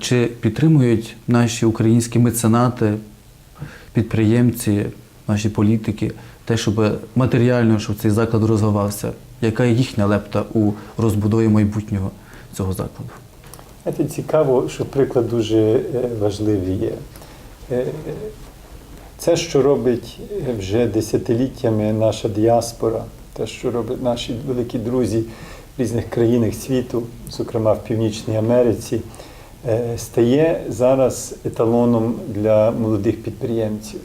Чи підтримують наші українські меценати, підприємці, наші політики те, щоб матеріально щоб цей заклад розвивався? Яка їхня лепта у розбудові майбутнього цього закладу? Знаєте, цікаво, що приклад дуже е, важливий є. Е, е, Це, що робить е, вже десятиліттями наша діаспора, те, що роблять наші великі друзі в різних країнах світу, зокрема в Північній Америці, е, стає зараз еталоном для молодих підприємців.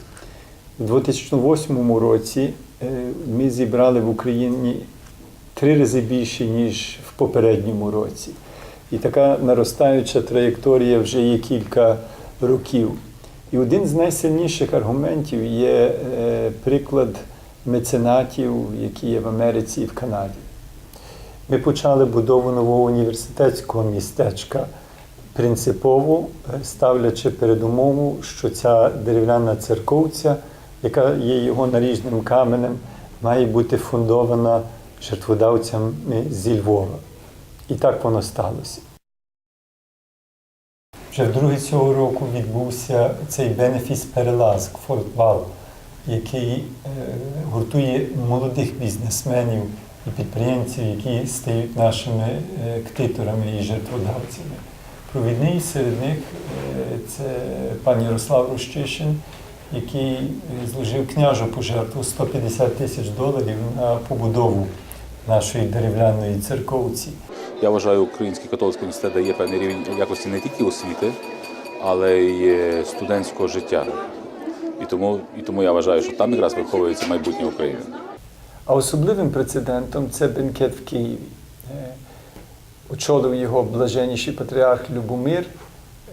У 2008 році е, ми зібрали в Україні три рази більше, ніж в попередньому році. І така наростаюча траєкторія вже є кілька років. І один з найсильніших аргументів є е, приклад меценатів, які є в Америці і в Канаді. Ми почали будову нового університетського містечка принципово е, ставлячи передумову, що ця дерев'яна церковця, яка є його наріжним каменем, має бути фундована жертводавцями зі Львова. І так воно сталося. Вже вдруге цього року відбувся цей бенефіс Перелазк Фортвал, який е, гуртує молодих бізнесменів і підприємців, які стають нашими е, ктиторами і жертводавцями. Провідний серед них е, це пан Ярослав Рощишин, який е, зложив княжу пожертву 150 тисяч доларів на побудову нашої дерев'яної церковці. Я вважаю, Український католицький університет дає певний рівень якості не тільки освіти, але й е, студентського життя. І тому, і тому я вважаю, що там якраз виховується майбутнє України. А особливим прецедентом це бенкет в Києві. Очолив його блаженніший патріарх Любомир.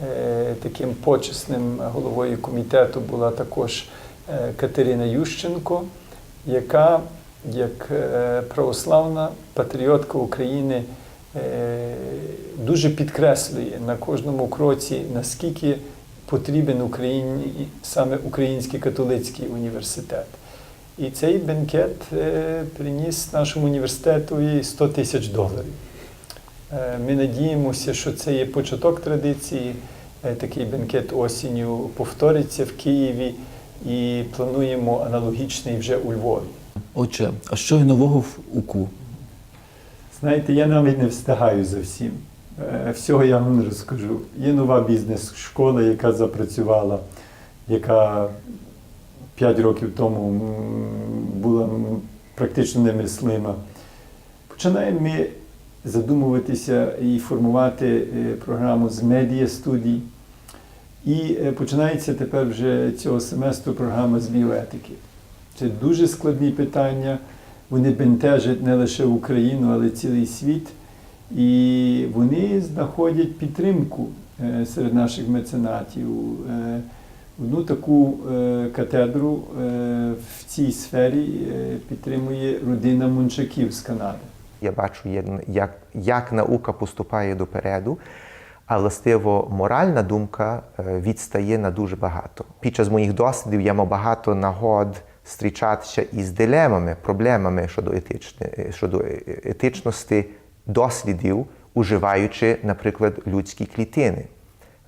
Е, Таким почесним головою комітету була також е, Катерина Ющенко, яка, як е, православна патріотка України, дуже підкреслює на кожному кроці, наскільки потрібен Україні саме Український католицький університет. І цей бенкет приніс нашому університету 100 тисяч доларів. Е, Ми надіємося, що це є початок традиції. Е, Такий бенкет осінню повториться в Києві і плануємо аналогічний вже у Львові. Отже, а що є нового в УКУ? Знаєте, я навіть не встигаю за всім. Е, Всього я вам не розкажу. Є нова бізнес-школа, яка запрацювала, яка 5 років тому була практично немислима. Починаємо ми задумуватися і формувати е, програму з медіа студій. І е, починається тепер вже цього семестру програма з біоетики. Це дуже складні питання. Вони бентежать не лише Україну, але цілий світ. І вони знаходять підтримку е, серед наших меценатів. Одну таку катедру в цій сфері підтримує родина Мунчаків з Канади. Я бачу, як, як, наука поступає допереду, а властиво моральна думка е, відстає на дуже багато. Під час моїх дослідів я мав багато нагод зустрічатися із дилемами, проблемами щодо, етичне, е, щодо е- етичності дослідів, уживаючи, наприклад, людські клітини,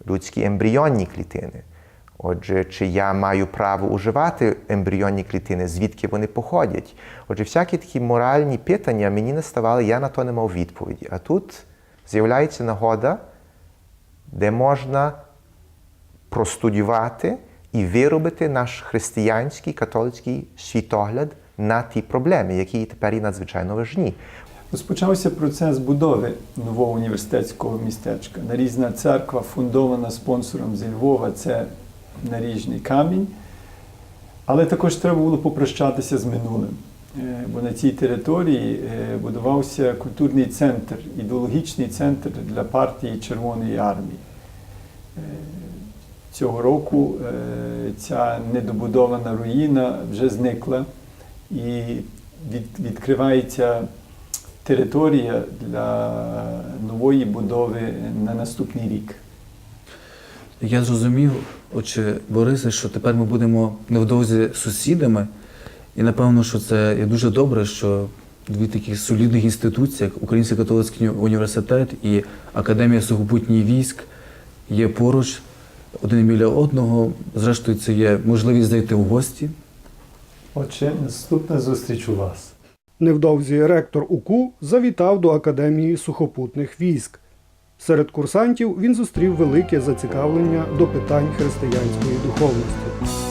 людські ембріонні клітини. Отже, чи я маю право уживати ембріонні клітини, звідки вони походять? Отже, всякі такі моральні питання мені не ставали, я на то не мав відповіді. А тут з'являється нагода, де можна простудювати і виробити наш християнський католицький світогляд на ті проблеми, які тепер є надзвичайно важні. Розпочався процес будови нового університетського містечка. Нарізна церква, фундована спонсором зі Львова, це наріжний камінь. Але також треба було попрощатися з минулим. Е, Бо на цій території е, будувався культурний центр, ідеологічний центр для партії Червоної армії. Е, Цього року ця недобудована руїна вже зникла і відкривається територія для нової будови на наступний рік. Я зрозумів, Отже, Борисе, що тепер ми будемо невдовзі сусідами. І напевно, що це є дуже добре, що дві такі солідних інституції, як Український католицький університет і Академія сухопутніх військ, є поруч один біля одного. Зрештою, це є можливість зайти в гості. Отже, наступна зустріч у вас. Невдовзі ректор УКУ завітав до Академії сухопутних військ. Серед курсантів він зустрів велике зацікавлення до питань християнської духовності.